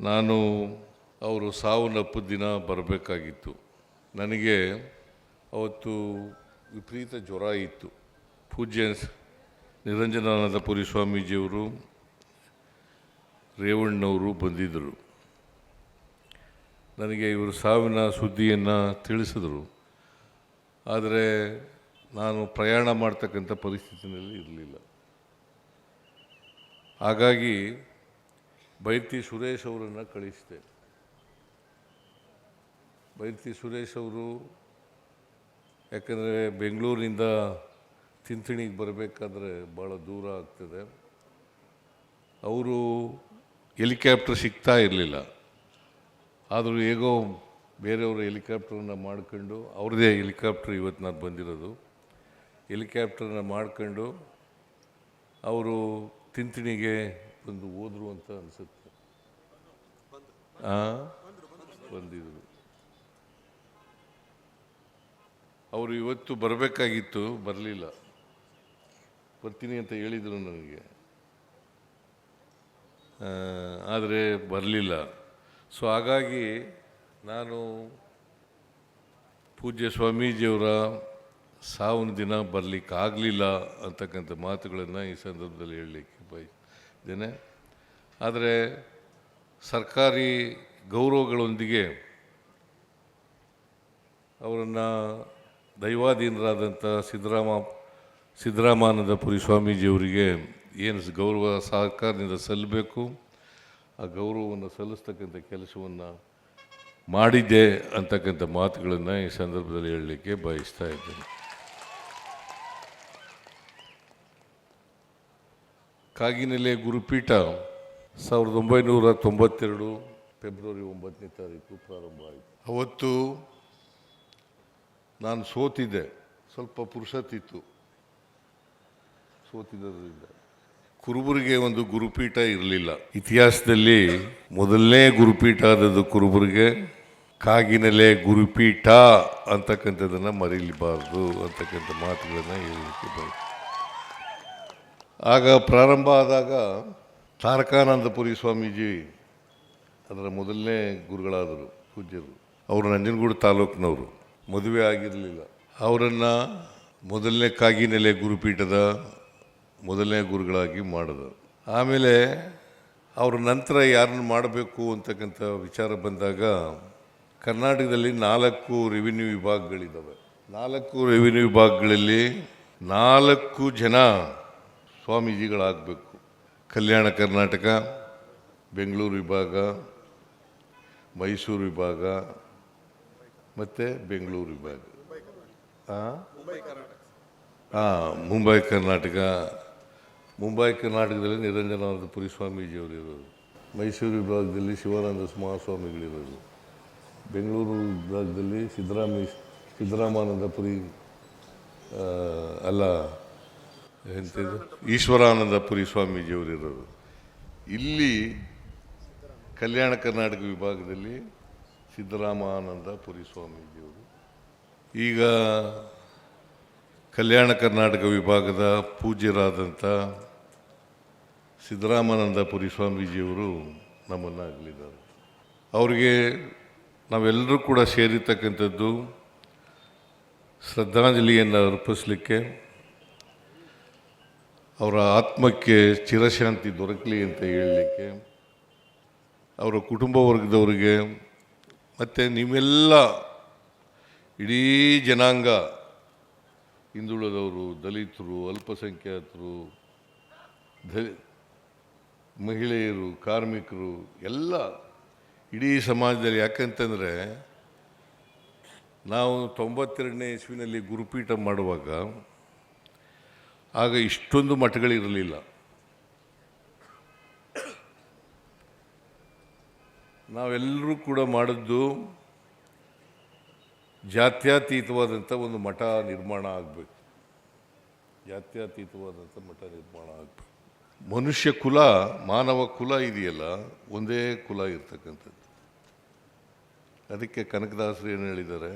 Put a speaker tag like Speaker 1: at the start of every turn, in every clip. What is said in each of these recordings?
Speaker 1: ನಾನು ಅವರು ಸಾವನ್ನಪ್ಪು ದಿನ ಬರಬೇಕಾಗಿತ್ತು. ನನಗೆ ಅವತ್ತು ವಿಪರೀತ ಜ್ವರ ಇತ್ತು. ಪೂಜ್ಯ ನಿರಂಜನಾನಂದಪುರಿ ಸ್ವಾಮೀಜಿಯವರು ರೇವಣ್ಣವರು ಬಂದಿದ್ದರು. ನನಗೆ ಇವರು ಸಾವಿನ ಸುದ್ದಿಯನ್ನು ತಿಳಿಸಿದರು. ಆದರೆ ನಾನು ಪ್ರಯಾಣ ಮಾಡ್ತಕ್ಕಂಥ ಪರಿಸ್ಥಿತಿನಲ್ಲಿ ಇರಲಿಲ್ಲ. ಹಾಗಾಗಿ ಬೈರ್ತಿ ಸುರೇಶ್ ಅವರನ್ನು ಕಳಿಸಿದೆ. ಬೈರ್ತಿ ಸುರೇಶ್ ಅವರು ಯಾಕಂದರೆ ಬೆಂಗಳೂರಿನಿಂದ ತಿಂತಿಣಿಗೆ ಬರಬೇಕಾದ್ರೆ ಭಾಳ ದೂರ ಆಗ್ತದೆ. ಅವರು ಹೆಲಿಕಾಪ್ಟರ್ ಸಿಗ್ತಾ ಇರಲಿಲ್ಲ. ಆದರೂ ಹೇಗೋ ಬೇರೆಯವರು ಹೆಲಿಕಾಪ್ಟ್ರನ್ನ ಮಾಡ್ಕೊಂಡು, ಅವ್ರದ್ದೇ ಹೆಲಿಕಾಪ್ಟರ್ ಇವತ್ತು ನಾನು ಬಂದಿರೋದು. ಹೆಲಿಕಾಪ್ಟರ್ನ ಮಾಡ್ಕೊಂಡು, ಅವರು ತಿಂತಿಣಿಗೆ ಬಂದು ಹೋದ್ರು ಅಂತ ಅನಿಸುತ್ತೆ. ಬಂದಿದ್ರು. ಅವರು ಇವತ್ತು ಬರಬೇಕಾಗಿತ್ತು ಬರಲಿಲ್ಲ. ಬರ್ತೀನಿ ಅಂತ ಹೇಳಿದರು ನನಗೆ. ಆದರೆ ಬರಲಿಲ್ಲ. ಸೊ ಹಾಗಾಗಿ ನಾನು ಪೂಜ್ಯ ಸ್ವಾಮೀಜಿಯವರ ಸಾವಿನ ದಿನ ಬರಲಿಕ್ಕಾಗಲಿಲ್ಲ ಅಂತಕ್ಕಂಥ ಮಾತುಗಳನ್ನು ಈ ಸಂದರ್ಭದಲ್ಲಿ ಹೇಳಲಿಕ್ಕೆ ಬಯಸ್ತೇನೆ ಆದರೆ ಸರ್ಕಾರಿ ಗೌರವಗಳೊಂದಿಗೆ ಅವರನ್ನು ದೈವಾಧೀನರಾದಂಥ ಸಿದ್ದರಾಮ ಸಿದ್ದರಾಮಾನಂದಪುರಿ ಸ್ವಾಮೀಜಿಯವರಿಗೆ ಏನು ಗೌರವ ಸಹಕಾರದಿಂದ ಸಲ್ಲಬೇಕು, ಆ ಗೌರವವನ್ನು ಸಲ್ಲಿಸ್ತಕ್ಕಂಥ ಕೆಲಸವನ್ನು ಮಾಡಿದ್ದೆ ಅಂತಕ್ಕಂಥ ಮಾತುಗಳನ್ನು ಈ ಸಂದರ್ಭದಲ್ಲಿ ಹೇಳಲಿಕ್ಕೆ ಬಯಸ್ತಾ ಇದ್ದೇನೆ. ಕಾಗಿನೆಲೆ ಗುರುಪೀಠ ಸಾವಿರದ ಒಂಬೈನೂರ ತೊಂಬತ್ತೆರಡು ಫೆಬ್ರವರಿ ಒಂಬತ್ತನೇ ತಾರೀಕು ಪ್ರಾರಂಭ ಆಯಿತು. ಅವತ್ತು ನಾನು ಸೋತಿದ್ದೆ. ಸ್ವಲ್ಪ ಪುರುಷತ್ತಿತ್ತು. ಸೋತಿದ್ದರಿಂದ ಕುರುಬರಿಗೆ ಒಂದು ಗುರುಪೀಠ ಇರಲಿಲ್ಲ. ಇತಿಹಾಸದಲ್ಲಿ ಮೊದಲನೇ ಗುರುಪೀಠ ಆದದ್ದು ಕುರುಬರಿಗೆ ಕಾಗಿನೆಲೆ ಗುರುಪೀಠ ಅಂತಕ್ಕಂಥದ್ದನ್ನು ಮರೀಲಿಬಾರ್ದು ಅಂತಕ್ಕಂಥ ಮಾತುಗಳನ್ನು ಹೇಳಲಿಕ್ಕೆ ಬಯಸ್ತೀನಿ ಆಗ ಪ್ರಾರಂಭ ಆದಾಗ ತಾರಕಾನಂದಪುರಿ ಸ್ವಾಮೀಜಿ ಅದರ ಮೊದಲನೇ ಗುರುಗಳಾದರು, ಪೂಜ್ಯರು. ಅವರು ನಂಜನಗೂಡು ತಾಲೂಕಿನವರು. ಮದುವೆ ಆಗಿರಲಿಲ್ಲ. ಅವರನ್ನು ಮೊದಲನೇ ಕಾಗಿನೆಲೆ ಗುರುಪೀಠದ ಮೊದಲನೇ ಗುರುಗಳಾಗಿ ಮಾಡಿದರು. ಆಮೇಲೆ ಅವ್ರ ನಂತರ ಯಾರನ್ನು ಮಾಡಬೇಕು ಅಂತಕ್ಕಂಥ ವಿಚಾರ ಬಂದಾಗ ಕರ್ನಾಟಕದಲ್ಲಿ ನಾಲ್ಕು ರೆವಿನ್ಯೂ ವಿಭಾಗಗಳಿದ್ದಾವೆ. ನಾಲ್ಕು ರೆವಿನ್ಯೂ ವಿಭಾಗಗಳಲ್ಲಿ ನಾಲ್ಕು ಜನ ಸ್ವಾಮೀಜಿಗಳಾಗಬೇಕು ಕಲ್ಯಾಣ ಕರ್ನಾಟಕ ಬೆಂಗಳೂರು ವಿಭಾಗ ಮೈಸೂರು ವಿಭಾಗ ಮತ್ತು ಬೆಂಗಳೂರು ವಿಭಾಗ ಹಾಂ ಮುಂಬೈ ಕರ್ನಾಟಕ ಮುಂಬೈ ಕರ್ನಾಟಕದಲ್ಲಿ ನಿರಂಜನಾನಂದಪುರಿ ಸ್ವಾಮೀಜಿಯವರು ಇರೋದು ಮೈಸೂರು ವಿಭಾಗದಲ್ಲಿ ಶಿವಾನಂದ ಮಹಾಸ್ವಾಮಿಗಳಿರೋದು ಬೆಂಗಳೂರು ವಿಭಾಗದಲ್ಲಿ ಸಿದ್ದರಾಮಯ್ಯ ಸಿದ್ದರಾಮಾನಂದಪುರಿ ಪುರಿ ಅಲ್ಲ ಎಂಥದ್ದು ಈಶ್ವರಾನಂದಪುರಿ ಸ್ವಾಮೀಜಿಯವರು ಇರೋದು ಇಲ್ಲಿ ಕಲ್ಯಾಣ ಕರ್ನಾಟಕ ವಿಭಾಗದಲ್ಲಿ ಸಿದ್ದರಾಮಾನಂದ ಪುರಿ ಸ್ವಾಮೀಜಿಯವರು. ಈಗ ಕಲ್ಯಾಣ ಕರ್ನಾಟಕ ವಿಭಾಗದ ಪೂಜ್ಯರಾದಂಥ ಸಿದ್ದರಾಮಾನಂದ ಪುರಿ ಸ್ವಾಮೀಜಿಯವರು ನಮ್ಮನ್ನು ಆಗಲಿದ್ದಾರೆ ಅವರಿಗೆ ನಾವೆಲ್ಲರೂ ಕೂಡ ಸೇರಿರ್ತಕ್ಕಂಥದ್ದು ಶ್ರದ್ಧಾಂಜಲಿಯನ್ನು ಅರ್ಪಿಸಲಿಕ್ಕೆ ಅವರ ಆತ್ಮಕ್ಕೆ ಚಿರಶಾಂತಿ ದೊರಕಲಿ ಅಂತ ಹೇಳಲಿಕ್ಕೆ, ಅವರ ಕುಟುಂಬ ವರ್ಗದವರಿಗೆ, ಮತ್ತು ನಿಮ್ಮೆಲ್ಲ ಇಡೀ ಜನಾಂಗ ಹಿಂದುಳಿದವರು, ದಲಿತರು, ಅಲ್ಪಸಂಖ್ಯಾತರು ದಲಿ ಮಹಿಳೆಯರು, ಕಾರ್ಮಿಕರು, ಎಲ್ಲ ಇಡೀ ಸಮಾಜದಲ್ಲಿ ಯಾಕಂತಂದರೆ ನಾವು ತೊಂಬತ್ತೆರಡನೇ ಇಸ್ವಿನಲ್ಲಿ ಗುರುಪೀಠ ಮಾಡುವಾಗ ಆಗ ಇಷ್ಟೊಂದು ಮಠಗಳಿರಲಿಲ್ಲ. ನಾವೆಲ್ಲರೂ ಕೂಡ ಮಾಡಿದ್ದು ಜಾತ್ಯತೀತವಾದಂಥ ಒಂದು ಮಠ ನಿರ್ಮಾಣ ಆಗಬೇಕು. ಜಾತ್ಯತೀತವಾದಂಥ ಮಠ ನಿರ್ಮಾಣ ಆಗಬೇಕು. ಮನುಷ್ಯ ಕುಲ, ಮಾನವ ಕುಲ ಇದೆಯಲ್ಲ, ಒಂದೇ ಕುಲ ಇರ್ತಕ್ಕಂಥದ್ದು. ಅದಕ್ಕೆ ಕನಕದಾಸರು ಏನು ಹೇಳಿದ್ದಾರೆ?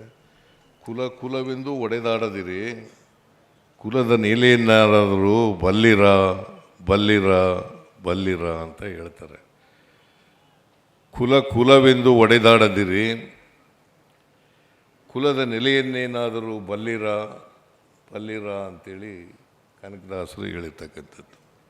Speaker 1: ಕುಲ ಕುಲವೆಂದು ಒಡೆದಾಡದಿರಿ ಕುಲದ ನೀಲಿಯನ್ನಾರಾದರೂ ಬಲ್ಲಿರ ಬಲ್ಲಿರ ಬಲ್ಲಿರ ಅಂತ ಹೇಳ್ತಾರೆ. ಕುಲ ಕುಲವೆಂದು ಒಡೆದಾಡದಿರಿ. ಕುಲದ ನೆಲೆಯನ್ನೇನಾದರೂ ಬಲ್ಲಿರ ಬಲ್ಲಿರ ಅಂತೇಳಿ ಕನಕದಾಸರು ಹೇಳಿರ್ತಕ್ಕಂಥದ್ದು.